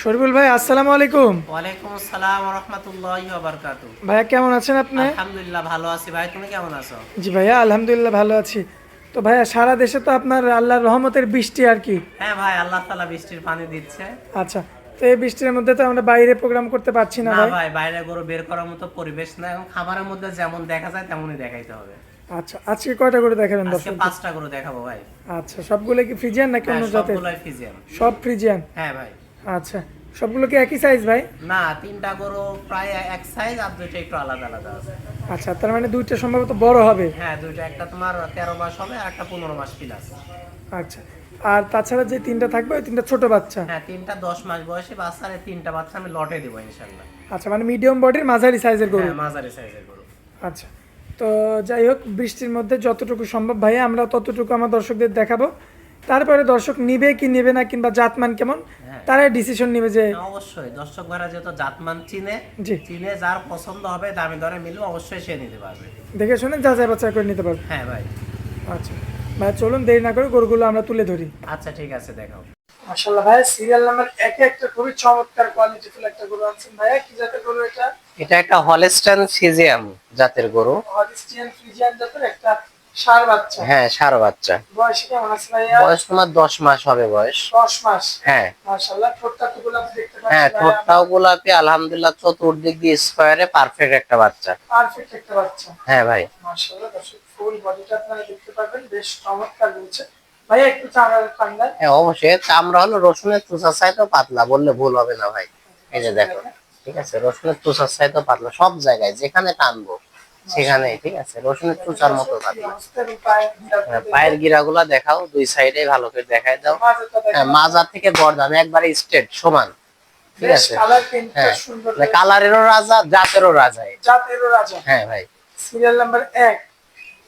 শরীফুল ভাই আসসালামু আলাইকুম। ওয়ালাইকুম আসসালাম রহমতুল্লাহ বারকাত। ভাইয়া কেমন আছেন আপনি? আলহামদুলিল্লাহ ভালো আছি। ভাই তুমি কেমন আছো? জি ভাইয়া আলহামদুলিল্লাহ ভালো আছি। তো ভাইয়া সারা দেশে তো আপনার আল্লাহর রহমতের বৃষ্টি আর কি। হ্যাঁ ভাই আল্লাহ তালা বৃষ্টির পানি দিচ্ছে। আচ্ছা তো এই বৃষ্টির মধ্যে তো আমরা বাইরে প্রোগ্রাম করতে পারছি না না ভাই। ভাই বাইরে গরু বের করার মতো পরিবেশ না এবং খাবারের মধ্যে যেমন দেখা যায় তেমনই দেখাইতে হবে। আচ্ছা আজকে কয়টা করে দেখাবেন আজকে পাঁচটা গরু দেখাবো ভাই। আচ্ছা সবগুলো কি ফ্রিজিয়ান নাকি হ্যাঁ অন্য জাতের? সবগুলোই ফিজিয়াম সব ফ্রিজিয়ান? হ্যাঁ ভাই। আচ্ছা সবগুলো কি একই সাইজ ভাই? না তিনটা গরু প্রায় এক সাইজ আর দুইটা একটু আলাদা আলাদা আছে। আচ্ছা তার মানে দুইটা সম্ভবত বড় হবে? হ্যাঁ দুইটা একটা তোমার তেরো মাস হবে আর একটা পনেরো মাস প্লাস আচ্ছা আর তাছাড়া যে তিনটা থাকবে ওই তিনটা ছোট বাচ্চা? হ্যাঁ তিনটা দশ মাস বয়সে বাচ্চা আর তিনটা বাচ্চা আমি লটে দিব ইনশাল্লাহ। আচ্ছা মানে মিডিয়াম বডির মাঝারি সাইজের গরু? হ্যাঁ মাঝারি সাইজের গরু। আচ্ছা তো যাই হোক বৃষ্টির মধ্যে যতটুকু সম্ভব ভাই আমরা ততটুকু আমার দর্শকদের দেখাবো। তারপরে দর্শক নিবে কি নেবে না কিংবা জাতমান কেমন? হ্যাঁ। তারাই ডিসিশন নেবে যে অবশ্যই। দর্শক ভাড়া যেহেতু জাতমান চিনে চিনে যার পছন্দ হবে দামে দরে মিলবে অবশ্যই সে নিতে পারবে। দেখে শুনে যাচাই বাছাই করে নিতে পারবে। হ্যাঁ ভাই। আচ্ছা। ভাই চলুন দেরি না করে গরুগুলো আমরা তুলে ধরি। আচ্ছা ঠিক আছে দেখাও। মাশাল্লাহ ভাই সিরিয়াল নাম্বার একে একটা খুবই চমৎকার কোয়ালিটিফুল একটা গরু আনছেন। ভাইয়া কি জাতের গরু এটা? এটা একটা হলেস্টান ফিজিয়াম জাতের গরু। হলিস্টিয়ান ফ্রিজিয়ান জাতের একটা সার বাচ্চা? হ্যাঁ বাচ্চা। বয়স কেমন আছে ভাইয়া? বয়স তোমার দশ মাস হবে বয়স। দশ মাস? হ্যাঁ। মাশাল্লাহ ঠোঁটটা তো গোলাপি দেখতে হ্যাঁ পাচ্ছি ভাইয়া। ঠোঁটটাও গোলাপি আলহামদুলিল্লাহ চতুর্দিক দিয়ে স্কোয়ারে পারফেক্ট একটা বাচ্চা। পারফেক্ট একটা বাচ্চা। হ্যাঁ ভাই। মাশাআল্লাহ দর্শক ফুল বডিটা আপনারা দেখতে পাবেন বেশ চমৎকার রয়েছে। ভাইয়া একটু চামড়ার ঠান্ডা হ্যাঁ অবশ্যই। চামড়া হলো রসুনের তুষার চাইতে পাতলা বললে ভুল হবে না ভাই। এই যে দেখো ঠিক আছে রসুনের তুষার চাইতে পাতলা সব জায়গায় যেখানে টানবো। সেখানে ঠিক আছে? রসুনের মতো হ্যাঁ, পায়ের গিরাগুলা দেখাও দুই সাইডে ভালো করে দাও। হ্যাঁ মাজা থেকে গর্দান একবারে স্ট্রেট সমান। ঠিক আছে? হ্যাঁ মানে কালারেরও রাজা জাতেরও রাজা জাতেরও রাজা। হ্যাঁ ভাই। সিরিয়াল নাম্বার এক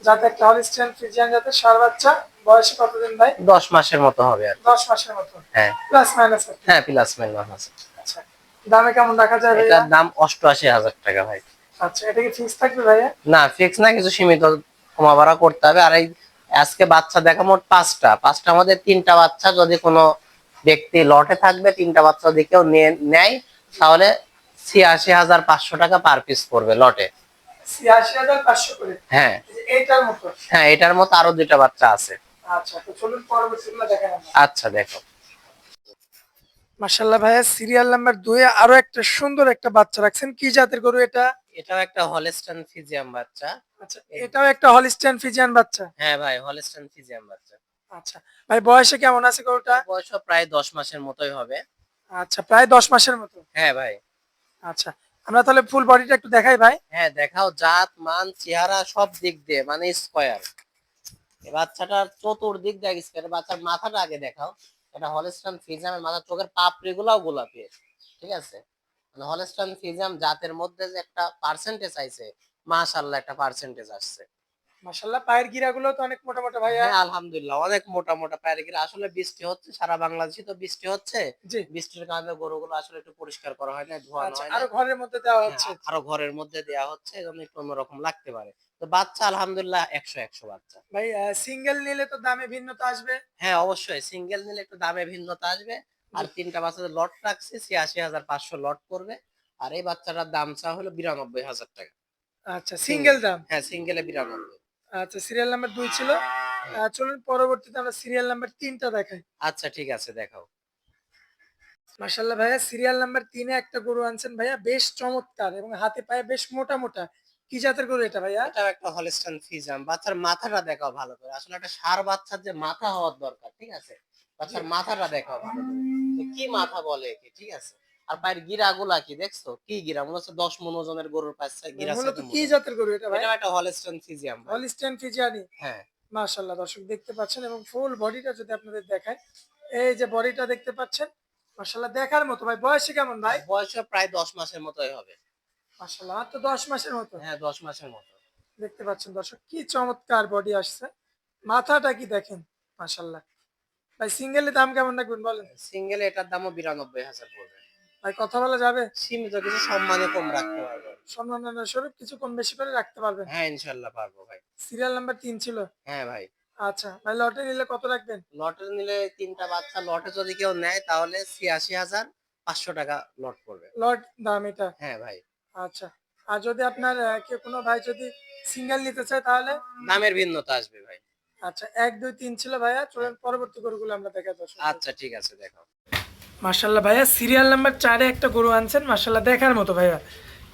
যাতে একটা হলিস্টিয়ান ফ্রিজিয়ান জাতের সার বাচ্চা বয়সে কতদিন ভাই? দশ মাসের মতো হবে আর দশ মাসের মতো। হ্যাঁ। প্লাস মাইনাস হ্যাঁ প্লাস মাইনাস আছে। আচ্ছা দামে কেমন রাখা যায় এটার দাম অষ্টআশি হাজার টাকা ভাই। আচ্ছা এটা কি ফিক্স থাকবে ভাইয়া? না ফিক্স না কিছু সীমিত কমা বাড়া করতে হবে। আর এই আজকে বাচ্চা দেখা মোট পাঁচটা। পাঁচটা আমাদের তিনটা বাচ্চা যদি কোনো ব্যক্তি লটে থাকবে তিনটা বাচ্চা যদি কেউ নেয় তাহলে ছিয়াশি হাজার পাঁচশো টাকা পার পিস পড়বে লটে। পাঁচশো হ্যাঁ। হ্যাঁ এটার মতো আরও দুইটা বাচ্চা আছে। আচ্ছা আচ্ছা দেখো। ভাইয়া সিরিয়াল নাম্বার দুই আরও একটা সুন্দর একটা বাচ্চা রাখছেন। কি জাতের গরু এটা? এটাও একটা হলেস্টান ফিজিয়াম বাচ্চা। আচ্ছা এটাও একটা হলিস্টিয়ান ফিজিয়ান বাচ্চা? হ্যাঁ ভাই হলেস্টান ফিজিয়াম বাচ্চা। আচ্ছা ভাই বয়সে কেমন আছে গরুটা? বয়স প্রায় দশ মাসের মতোই হবে। আচ্ছা প্রায় দশ মাসের মতো? হ্যাঁ ভাই। আচ্ছা আমরা তাহলে ফুল বডিটা একটু দেখাই ভাই। হ্যাঁ দেখাও জাত মান চেহারা সব দিক দিয়ে মানে স্কোয়ার। বাচ্চাটার চতুর্দিক দিয়ে স্কোয়ার বাচ্চার মাথাটা আগে দেখাও। এটা হলেস্টান ফিজামের মাথার চোখের পাপড়ি গুলাও গোলাপি। ঠিক আছে? হলেস্টান ফিজাম জাতের মধ্যে যে একটা পার্সেন্টেজ আইছে মাশাআল্লাহ একটা পার্সেন্টেজ আসছে। মাশাল্লাহ পায়ের গিরাগুলো তো অনেক মোটা মোটা ভাইয়া। হ্যাঁ আলহামদুলিল্লাহ অনেক মোটা মোটা পায়ের গিরা। আসলে বৃষ্টি হচ্ছে সারা বাংলাদেশে তো বৃষ্টি হচ্ছে। বৃষ্টির কারণে গরুগুলো আসলে একটু পরিষ্কার করা হয় না ধোয়া আচ্ছা হয় আরও ঘরের মধ্যে দেওয়া হচ্ছে। হ্যাঁ, আরও ঘরের মধ্যে দেয়া হচ্ছে এজন্য একটু অন্যরকম লাগতে পারে। তো বাচ্চা আলহামদুলিল্লাহ একশো একশো বাচ্চা। ভাই সিঙ্গেল নিলে তো দামে ভিন্নতা আসবে। হ্যাঁ অবশ্যই সিঙ্গেল নিলে একটু দামে ভিন্নতা আসবে। আর তিনটা বাচ্চাদের লট রাখছি ছিয়াশি হাজার পাঁচশো লট করবে। আর এই বাচ্চাটার দাম চা হলো বিরানব্বই হাজার টাকা। আচ্ছা সিঙ্গেল দাম? হ্যাঁ সিঙ্গেলে বিরানব্বই। আচ্ছা সিরিয়াল নাম্বার দুই ছিল। চলুন পরবর্তীতে আমরা সিরিয়াল নাম্বার তিনটা দেখাই। আচ্ছা ঠিক আছে দেখাও। মাশাল্লাহ ভাইয়া সিরিয়াল নাম্বার তিনে একটা গরু আনছেন ভাইয়া বেশ চমৎকার এবং হাতে পায়ে বেশ মোটা মোটা। কি জাতের গরু এটা ভাইয়া? এটাও একটা হলিস্টান ফিজাম বাচ্চার মাথাটা দেখাও ভালো করে। আসলে একটা সার বাচ্চার যে মাথা হওয়ার দরকার ঠিক আছে? বাচ্চার মাথাটা দেখাও ভালো করে। কি মাথা বলে কি? ঠিক আছে? আর পায়ের গিরাগুলা কি দেখছ? কি গিরা? মনে হচ্ছে দশ মন ওজনের গরুর গিরা কি জাতের গরু এটা ভাই? একটা হলিস্টান ফিজিয়াম হলিস্টেন ফিজিয়ানি? হ্যাঁ। মাশাল্লাহ দর্শক দেখতে পাচ্ছেন এবং ফুল বডিটা যদি আপনাদের দেখায় এই যে বডিটা দেখতে পাচ্ছেন মাশাল্লাহ দেখার মতো ভাই বয়সে কেমন ভাই? বয়স প্রায় দশ মাসের মতোই হবে। মাশাল্লাহ তো দশ মাসের মতো? হ্যাঁ দশ মাসের মতো। দেখতে পাচ্ছেন দর্শক কি চমৎকার বডি আসছে। মাথাটা কি দেখেন? মাশাল্লাহ ভাই সিঙ্গেলের দাম কেমন রাখবেন বলেন? সিঙ্গেল এটার দামও বিরানব্বই হাজার পড়বে। ভাই কথা বলা যাবে? সীমিত কিছু সম্মানে কম রাখতে পারব। সম্মাননা স্বরূপ কিছু কম বেশি করে রাখতে পারবেন? হ্যাঁ ইনশাল্লাহ পারব ভাই। সিরিয়াল নাম্বার তিন ছিল? হ্যাঁ ভাই। আচ্ছা ভাই লটে নিলে কত রাখবেন? লটে নিলে তিনটা বাচ্চা লটে যদি কেউ নেয় তাহলে ছিয়াশি হাজার পাঁচশো টাকা লট পড়বে। লট দাম এটা? হ্যাঁ ভাই। আচ্ছা আর যদি আপনার আহ, কেউ কোনো ভাই যদি সিঙ্গেল নিতে চায় তাহলে? দামের ভিন্নতা আসবে ভাই। আচ্ছা এক দুই তিন ছিল ভাইয়া। চলুন পরবর্তী গরুগুলো আমরা দেখা আচ্ছা ঠিক আছে দেখো। মার্শাল্লাহ ভাইয়া সিরিয়াল নাম্বার চারে একটা গরু আনছেন। মার্শাল্লাহ দেখার মতো ভাইয়া।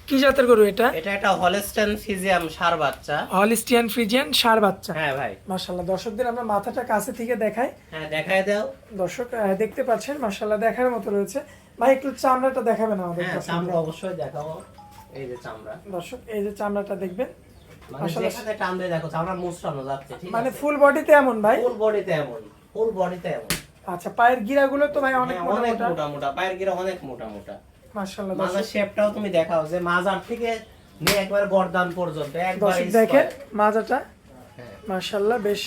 কি জাতের গরু এটা? এটা একটা হলেস্টান ফিজিয়াম সার বাচ্চা। হলিস্টিয়ান ফ্রিজিয়ান সার বাচ্চা। হ্যাঁ ভাই। মার্শাল্লাহ দর্শকদের আমরা মাথাটা কাছে থেকে দেখাই। হ্যাঁ দেখায় দাও। দর্শক দেখতে পাচ্ছেন মার্শাল্লাহ দেখার মতো রয়েছে। ভাই একটু চামড়াটা দেখাবেন আমাদের হ্যাঁ চামড়া অবশ্যই দেখাবো। এই যে চামড়া। দর্শক এই যে চামড়াটা দেখবেন। মানে মানে ফুল বডিতে এমন ভাই? ফুল বডিতে এমন ফুল বডিতে এমন। আচ্ছা পায়ের গিরাগুলো তো ভাই অনেক হ্যাঁ, মোটা অনেক মোটা। পায়ের গিরা অনেক মোটা মোটা। মাজার শেপটাও তুমি দেখাও যে মাজার থেকে নিয়ে একবার গর্দান পর্যন্ত একবার দেখেন মাজাটা। হ্যাঁ। মার্শাল্লাহ বেশ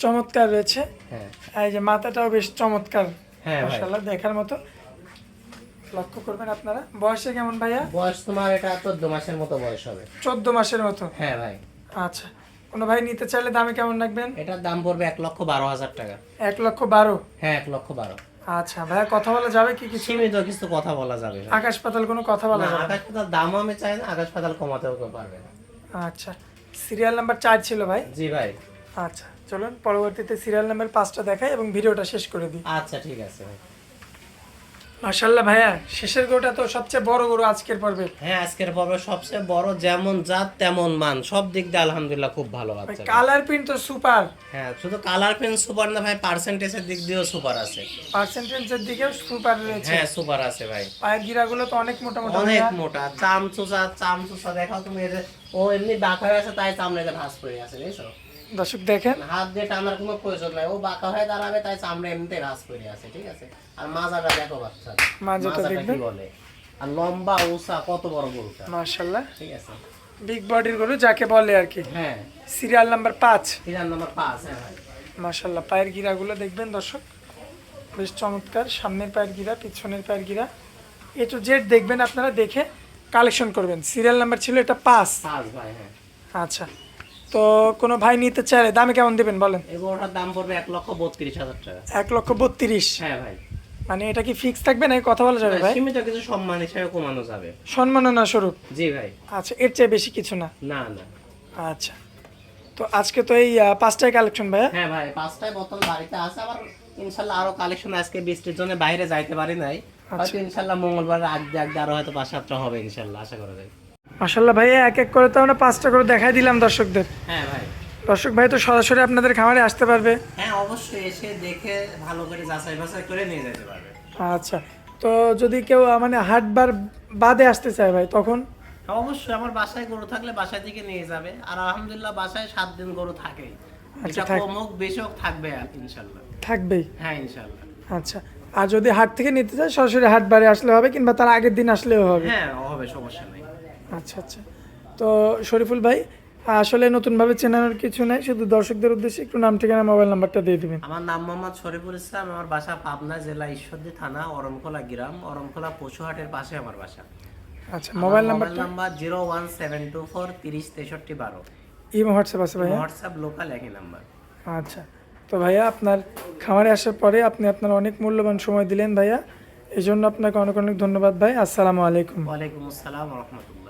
চমৎকার রয়েছে। হ্যাঁ। এই যে মাথাটাও বেশ চমৎকার। হ্যাঁ ভাই। মার্শাল্লাহ দেখার মতো। লক্ষ্য করবেন আপনারা। বয়সে কেমন ভাইয়া? বয়স তোমার এটা চোদ্দ মাসের মতো বয়স হবে। চোদ্দ মাসের মতো? হ্যাঁ ভাই। আচ্ছা। কোনো ভাই নিতে চাইলে দামে কেমন রাখবেন? এটার দাম পড়বে এক লক্ষ বারো হাজার টাকা। এক লক্ষ বারো? হ্যাঁ এক লক্ষ বারো। আচ্ছা ভাইয়া কথা বলা যাবে কি কিছু? সীমিত কিছু কথা বলা যাবে আকাশ পাতাল কোনো কথা বলা যাবে আকাশ পাতাল দামও আমি চাই না আকাশ পাতাল কমাতেও পারবে না। আচ্ছা। সিরিয়াল নাম্বার চার ছিল ভাই? জি ভাই। আচ্ছা চলুন পরবর্তীতে সিরিয়াল নাম্বার পাঁচটা দেখাই এবং ভিডিওটা শেষ করে দিই। আচ্ছা ঠিক আছে ভাই। মার্শাল্লাহ ভাইয়া শেষের গরুটা তো সবচেয়ে বড় গরু আজকের পর্বে হ্যাঁ আজকের পর্বে সবচেয়ে বড় যেমন জাত তেমন মান সব দিক দিয়ে আলহামদুলিল্লাহ খুব ভালো বাচ্চা কালার প্রিন্ট তো সুপার হ্যাঁ শুধু কালার পেন সুপার না ভাই পার্সেন্টেজের দিক দিয়েও সুপার আছে। পার্সেন্টেজের দিকেও সুপার রয়েছে। হ্যাঁ সুপার আছে ভাই। পায়ের গিরাগুলো তো অনেক মোটা মোটা অনেক মোটা। চাম চুষা চাম চুষা দেখাও তুমি ও এমনি বাঁকা হয়ে আছে তাই চামড়াতে ভাঁজ পড়ে আছে বুঝছ দর্শক দেখেন। হাত দিয়ে টানার কোনো প্রয়োজন নাই। ও বাঁকা হয়ে দাঁড়াবে তাই চামড়া এমনিতে ভাঁজ পড়ে আছে ঠিক আছে? আর মাজাটা দেখো বাচ্চা। মাজাটা দেখবেন। বলে? আর লম্বা উষা কত বড় গরুটা? মার্শাল্লাহ ঠিক আছে? বিগ বডির গরু যাকে বলে আর কি। হ্যাঁ। সিরিয়াল নাম্বার পাঁচ। তিরান নম্বর পাঁচ হ্যাঁ ভাই। মার্শাল্লাহ পায়ের গিরাগুলো দেখবেন দর্শক? বেশ চমৎকার সামনের পায়ের গিরা পিছনের পায়ের গিরা। এ টু জেড দেখবেন আপনারা দেখে কালেকশন করবেন। সিরিয়াল নাম্বার ছিল এটা পাঁচ। হ্যাঁ। আচ্ছা। তো কোনো ভাই নিতে চাইলে দামে কেমন দেবেন বলেন? গরুটার দাম পড়বে এক লক্ষ বত্রিশ হাজার টাকা। এক লক্ষ বত্রিশ? হ্যাঁ ভাই। মানে এটা কি ফিক্স থাকবে না কথা বলা যাবে ভাই? সীমিত কিছু সম্মান হিসেবে কমানো যাবে। সম্মাননা স্বরূপ? জি ভাই। আচ্ছা এর চেয়ে বেশি কিছু না? না না। আচ্ছা। তো আজকে তো এই পাঁচটাই কালেকশন ভাইয়া? হ্যাঁ ভাই পাঁচটায় বোতল বাড়িতে আছে আবার ইনশাল্লাহ আরও কালেকশন আজকে বৃষ্টির জন্য বাইরে যাইতে পারি নাই। হয়তো ইনশাল্লাহ মঙ্গলবার আগ আগ আরও হয়তো পাঁচ সাতটা হবে ইনশাল্লাহ আশা করা যায়। মাসাল্লাহ ভাইয়া এক এক করে তো আমরা পাঁচটা করে দেখাই দিলাম দর্শকদের। হ্যাঁ ভাই। দর্শক ভাই তো সরাসরি আপনাদের খামারে আসতে পারবে। হ্যাঁ অবশ্যই এসে দেখে ভালো করে যাচাই বাছাই করে নিয়ে যেতে পারবে। আচ্ছা তো যদি কেউ মানে হাটবার বাদে আসতে চায় ভাই তখন? অবশ্যই আমার বাসায় গরু থাকলে বাসা থেকে নিয়ে যাবে। আর আলহামদুলিল্লাহ বাসায় সাত দিন গরু থাকে আচ্ছা, কম হোক বেশি হোক থাকবে আর ইনশাল্লাহ থাকবেই। হ্যাঁ ইনশাল্লাহ আচ্ছা আর যদি হাট থেকে নিতে চায় সরাসরি হাট বারে আসলে হবে কিংবা তার আগের দিন আসলেও হবে। হ্যাঁ হবে সমস্যা নেই। আচ্ছা আচ্ছা। তো শরীফুল ভাই আসলে নতুনভাবে চেনানোর কিছু নাই শুধু দর্শকদের উদ্দেশ্যে একটু নাম ঠিকানা মোবাইল নাম্বারটা দিয়ে দিবেন। আমার নাম মোহাম্মদ শরীফুল ইসলাম আমার বাসা পাবনা জেলা ঈশ্বরদী থানা অরমখোলা গ্রাম অরমখোলা পশুহাটের পাশে আমার বাসা। আচ্ছা মোবাইল নাম্বারটা? Number zero one seven two four তিরিশ তেষট্টি বারো। ইমো হোয়াটসঅ্যাপ আছে ভাই হোয়াটসঅ্যাপ লোকাল একই নাম্বার। আচ্ছা। তো ভাইয়া আপনার খামারে আসার পরে আপনি আপনার অনেক মূল্যবান সময় দিলেন ভাইয়া। এই জন্য আপনাকে অনেক অনেক ধন্যবাদ ভাই। আসসালামু আলাইকুম। ওয়ালাইকুম আসসালাম রহমতুল্লাহ।